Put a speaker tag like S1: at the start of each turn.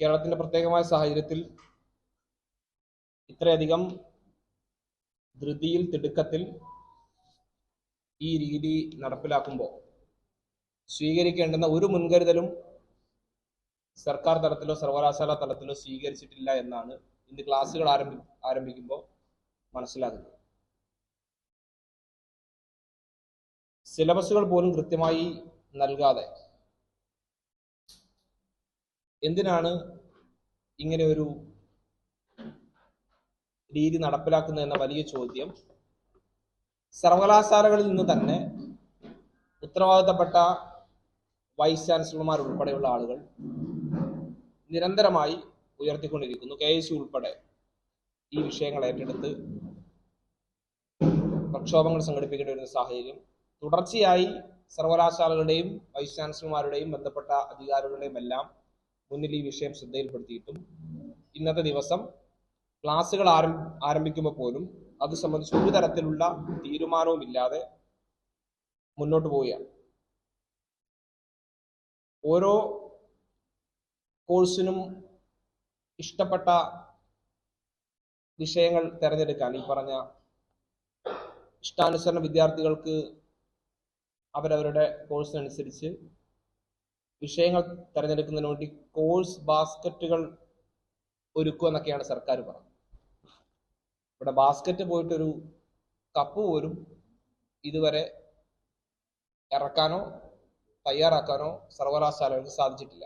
S1: കേരളത്തിന്റെ പ്രത്യേകമായ സാഹചര്യത്തിൽ ഇത്രയധികം ധൃതിയിൽ തിടുക്കത്തിൽ ഈ രീതി നടപ്പിലാക്കുമ്പോൾ സ്വീകരിക്കേണ്ടുന്ന ഒരു മുൻകരുതലും സർക്കാർ തലത്തിലോ സർവകലാശാല തലത്തിലോ സ്വീകരിച്ചിട്ടില്ല എന്നാണ് ഇന്ന് ക്ലാസ്സുകൾ ആരംഭി ആരംഭിക്കുമ്പോൾ മനസ്സിലാകുന്നത്. സിലബസുകൾ പോലും കൃത്യമായി നൽകാതെ എന്തിനാണ് ഇങ്ങനെ ഒരു രീതി നടപ്പിലാക്കുന്നത് എന്ന വലിയ ചോദ്യം. സർവകലാശാലകളിൽ നിന്ന് തന്നെ ഉത്തരവാദിത്തപ്പെട്ട വൈസ് ചാൻസലർമാർ ഉൾപ്പെടെയുള്ള ആളുകൾ നിരന്തരമായി ഉയർത്തിക്കൊണ്ടിരിക്കുന്നു. കെ എസ് ഉൾപ്പെടെ ഈ വിഷയങ്ങൾ ഏറ്റെടുത്ത് പ്രക്ഷോഭങ്ങൾ സംഘടിപ്പിക്കേണ്ടി വരുന്ന സാഹചര്യം. തുടർച്ചയായി സർവകലാശാലകളുടെയും വൈസ് ചാൻസലർമാരുടെയും ബന്ധപ്പെട്ട അധികാരികളുടെയും എല്ലാം മുന്നിൽ ഈ വിഷയം ശ്രദ്ധയിൽപ്പെടുത്തിയിട്ടും ഇന്നത്തെ ദിവസം ക്ലാസ്സുകൾ ആരം ആരംഭിക്കുമ്പോൾ പോലും അത് സംബന്ധിച്ച് ഒരു തരത്തിലുള്ള തീരുമാനവും ഇല്ലാതെ മുന്നോട്ട് പോവുകയാണ്. ഓരോ കോഴ്സിനും ഇഷ്ടപ്പെട്ട വിഷയങ്ങൾ തിരഞ്ഞെടുക്കാൻ ഈ പറഞ്ഞ ഇഷ്ടാനുസരണ വിദ്യാർത്ഥികൾക്ക് അവരവരുടെ കോഴ്സിനനുസരിച്ച് വിഷയങ്ങൾ തിരഞ്ഞെടുക്കുന്നതിന് വേണ്ടി കോഴ്സ് ബാസ്ക്കറ്റുകൾ ഒരുക്കുക എന്നൊക്കെയാണ് സർക്കാർ പറഞ്ഞത്. ഇവിടെ ബാസ്ക്കറ്റ് പോയിട്ടൊരു കപ്പ് പോലും ഇതുവരെ ഇറക്കാനോ തയ്യാറാക്കാനോ സർവകലാശാലകൾക്ക് സാധിച്ചിട്ടില്ല.